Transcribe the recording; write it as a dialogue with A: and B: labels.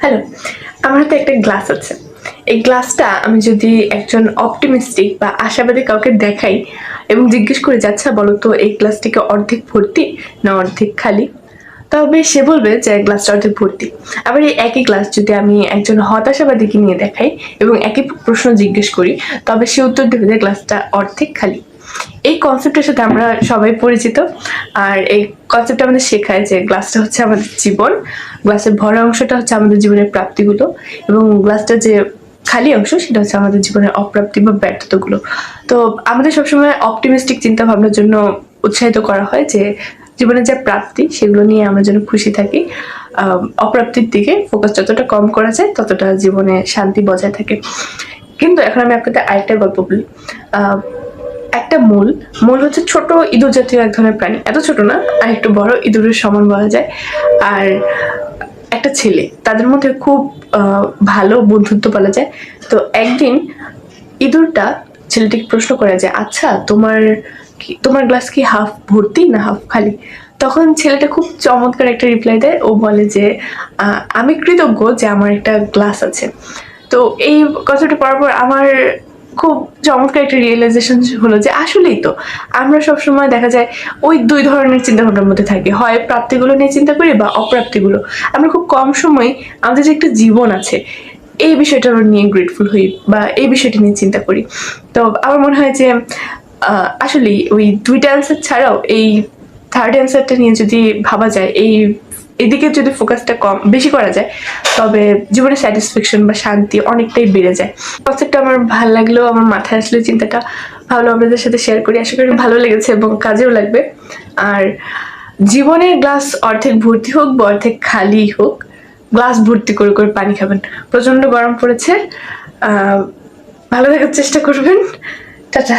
A: Hello আমার হাতে একটা গ্লাস আছে। এই গ্লাসটা আমি যদি একজন অপটিমিস্টিক বা আশাবাদী কাউকে দেখাই এবং জিজ্ঞেস করে যাচ্ছা বলো তো, এই গ্লাসটিকে অর্ধেক ভর্তি না অর্ধেক খালি? তবে সে বলবে যে গ্লাসটা অর্ধেক ভর্তি। আবার এই একই গ্লাস যদি আমি একজন হতাশাবাদীকে নিয়ে দেখাই এবং একই প্রশ্ন জিজ্ঞেস করি, তবে সে উত্তর দেবে যে গ্লাসটা অর্ধেক খালি। এই কনসেপ্টের সাথে আমরা সবাই পরিচিত। আর এই কনসেপ্টটা আমাদের শেখায় যে গ্লাসটা হচ্ছে আমাদের জীবন গ্লাসের ভরা অংশটা হচ্ছে আমাদের জীবনের প্রাপ্তিগুলো এবং গ্লাসটা যে খালি অংশ সেটা হচ্ছে আমাদের জীবনের অপ্রাপ্তি বা ব্যর্থতাগুলো। তো আমাদের সবসময় অপটিমিস্টিক চিন্তা ভাবনার জন্য উৎসাহিত করা হয় যে জীবনের যে প্রাপ্তি সেগুলো নিয়ে আমরা যেন খুশি থাকি। অপ্রাপ্তির দিকে ফোকাস যতটা কম করা যায় ততটা জীবনে শান্তি বজায় থাকে। কিন্তু এখন আমি আপনাদের আরেকটা গল্প বলি। একটা মূল। মূল হচ্ছে ছোট ইঁদুর জাতীয় এক ধরনের প্রাণী। এত ছোট না, আর একটু বড়, ইঁদুরের সমান বলা যায়। আর একটা ছেলে, তাদের মধ্যে খুব ভালো বন্ধুত্ব বলা যায়। তো একদিন ইঁদুরটা ছেলেটিকে প্রশ্ন করে যে আচ্ছা তোমার তোমার গ্লাস কি হাফ ভর্তি না হাফ খালি? তখন ছেলেটা খুব চমৎকার একটা রিপ্লাই দেয়। ও বলে যে আমি কৃতজ্ঞ যে আমার একটা গ্লাস আছে। তো এই কথাটা পর আমার খুব চমৎকার একটা রিয়েলাইজেশন হলো যে আসলেই তো আমরা সবসময় দেখা যায় ওই দুই ধরনের চিন্তা ভাবনার মধ্যে থাকি। হয় প্রাপ্তিগুলো নিয়ে চিন্তা করি বা অপ্রাপ্তিগুলো। আমরা খুব কম সময় আমাদের যে একটা জীবন আছে, এই বিষয়টা নিয়ে গ্রেটফুল হই বা এই বিষয়টা নিয়ে চিন্তা করি। তো আমার মনে হয় যে আসলেই ওই দুইটা অ্যান্সার ছাড়াও এই থার্ড অ্যান্সারটা নিয়ে যদি ভাবা যায়, এই এদিকে যদি ফোকাসটা কম, বেশি করা যায়, তবে জীবনে স্যাটিসফ্যাকশন বা শান্তি অনেকটাই বেড়ে যায়। কনসেপ্টটা আমার ভালো লাগলেও, আমার মাথায় আসলে চিন্তাটা ভালো আপনাদের সাথে শেয়ার করি। আশা করি ভালো লেগেছে এবং কাজেও লাগবে। আর জীবনের গ্লাস অর্ধেক ভর্তি হোক বা অর্ধেক খালি হোক গ্লাস ভর্তি করে করে পানি খাবেন। প্রচণ্ড গরম পড়েছে। ভালো থাকার চেষ্টা করবেন। টাটা।